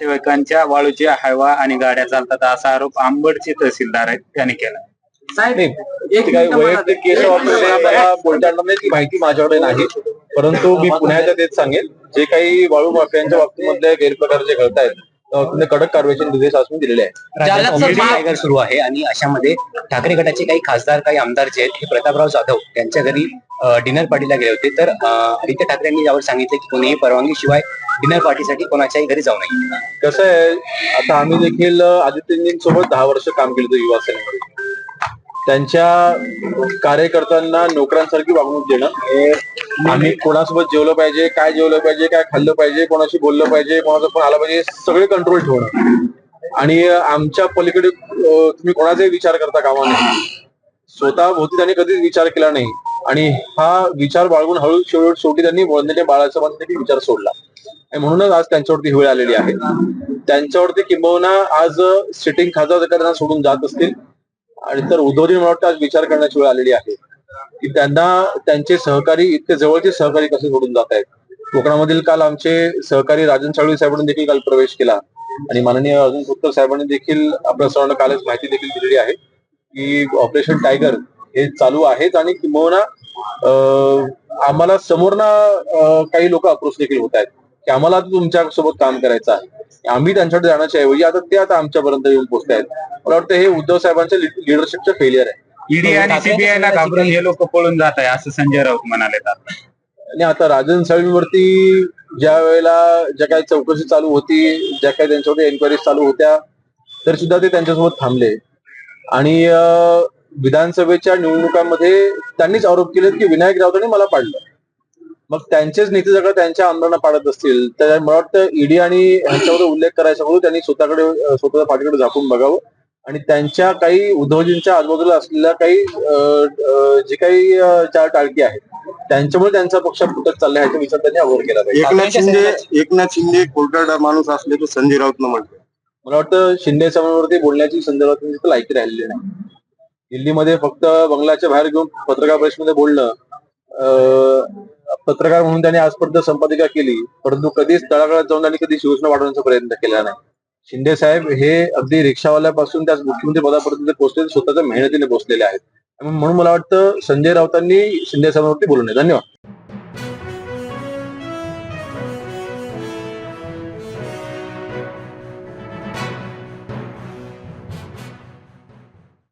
नातेवाईकांच्या वाळूची हवा आणि गाड्या चालतात असा आरोप आंबडचे तहसीलदार आहेत त्यांनी केला. साहेब एक वैयक्तिक केस मला बोलता येणार नाही ती माहिती माझ्याकडे नाही परंतु मी पुण्याच्या तेच सांगेन. जे काही वाळू माफियांच्या बाबतीमधले गैरप्रकार जे घडत आहेत कडक कारवाईचे निर्देश मी दिलेले आहेत. कॉमेडी टायगर सुरू आहे आणि अशामध्ये ठाकरे गटाचे काही खासदार काही आमदार जे आहेत हे प्रतापराव जाधव यांच्या घरी डिनर पार्टीला गेले होते. तर आदित्य ठाकरे यांनी यावर सांगितले की कोणीही परवानगी शिवाय डिनर पार्टीसाठी कोणाच्याही घरी जाऊ नये. कसं आहे आता आम्ही देखील आदित्यजींसोबत दहा वर्ष काम केलं होतं युवा सेनेमध्ये. त्यांच्या कार्यकर्त्यांना नोकरांसारखी वागणूक देणं. हे आम्ही कोणासोबत जेवलं पाहिजे काय जेवलं पाहिजे काय खाल्लं पाहिजे कोणाशी बोललं पाहिजे कोणाचा फोन आला पाहिजे सगळे कंट्रोल ठेवणं. आणि आमच्या पलीकडे तुम्ही कोणाचाही विचार करता कामा नाही स्वतः भोवती त्यांनी कधीच विचार केला नाही. आणि हा विचार बाळगून हळू शेवट शेवटी त्यांनी वंदने बाळाचा विचार सोडला. आणि म्हणूनच आज त्यांच्यावरती वेळ आलेली आहे. त्यांच्यावरती किंबहुना आज सिटिंग खासदार त्यांना सोडून जात असतील आणि तर उद्धवजी मला वाटतं आज विचार करण्याची वेळ आलेली आहे. की त्यांना त्यांचे सहकारी इतके जवळचे सहकारी कसे सोडून जात आहेत? कोकणामधील काल आमचे सहकारी राजन साळवी साहेबांनी देखील काल प्रवेश केला. आणि माननीय अर्जुन खोतकर साहेबांनी देखील आपल्या सर्वांना कालच माहिती देखील दिलेली आहे. की ऑपरेशन टायगर हे चालू आहेच आणि किंबहुना आम्हाला समोरनं काही लोक अप्रोच देखील होत आहेत की आम्हाला आता तुमच्यासोबत काम करायचं आहे. आम्ही त्यांच्याकडे जाण्याच्या ऐवजी आता ते आता आमच्यापर्यंत येऊन पोहोचत आहेत. मला वाटतं हे उद्धव साहेबांच्या लिडरशिपचं फेलियर आहे. ईडी आणि सीबीआय घाबरून हे लोक पळून जात आहे असं संजय राऊत म्हणाले आता आणि आता राजन साळवीवरती ज्या वेळेला ज्या काही चौकशी चालू होती ज्या काही त्यांच्यावरती एन्क्वायरी चालू होत्या तर सुद्धा ते त्यांच्यासोबत थांबले. आणि विधानसभेच्या निवडणुकांमध्ये त्यांनीच आरोप केले की विनायक राऊतांनी मला पाडलं. मग त्यांचेच नेते जर का त्यांच्या आमदारांना पाडत असतील तर मला वाटतं ईडी आणि ह्यांच्यावर उल्लेख करायचा म्हणून त्यांनी स्वतःकडे स्वतःच्या पाठीकडे झाकून बघावं. आणि त्यांच्या काही उद्धवजींच्या आजूबाजूला असलेल्या काही जे काही चार टाळकी आहेत त्यांच्यामुळे त्यांचा पक्ष फुटत चालला ह्याचा विचार त्यांनी अगोदर केला पाहिजे. एकनाथ शिंदे एकनाथ शिंदे. कोलकाता माणूस असले तो संजय राऊतनं म्हटलं. मला वाटतं शिंदे साहेबांवरती बोलण्याची संदर्भात तिथं लायकी राहिलेली नाही. दिल्लीमध्ये फक्त बंगलाच्या बाहेर घेऊन पत्रकार परिषदेमध्ये बोलणं पत्रकार म्हणून त्यांनी आजपर्यंत संपादिका केली परंतु कधीच तळागाळात जाऊन त्यांनी कधी शिवसेना वाढवण्याचा प्रयत्न केला नाही. शिंदे साहेब हे अगदी रिक्षावाल्यापासून त्या मुख्यमंत्री पदापर्यंत पोहोचले स्वतःच्या मेहनतीने पोहोचलेले आहेत. म्हणून मला वाटतं संजय राऊतांनी शिंदे साहेबांवरती बोलू नये. धन्यवाद.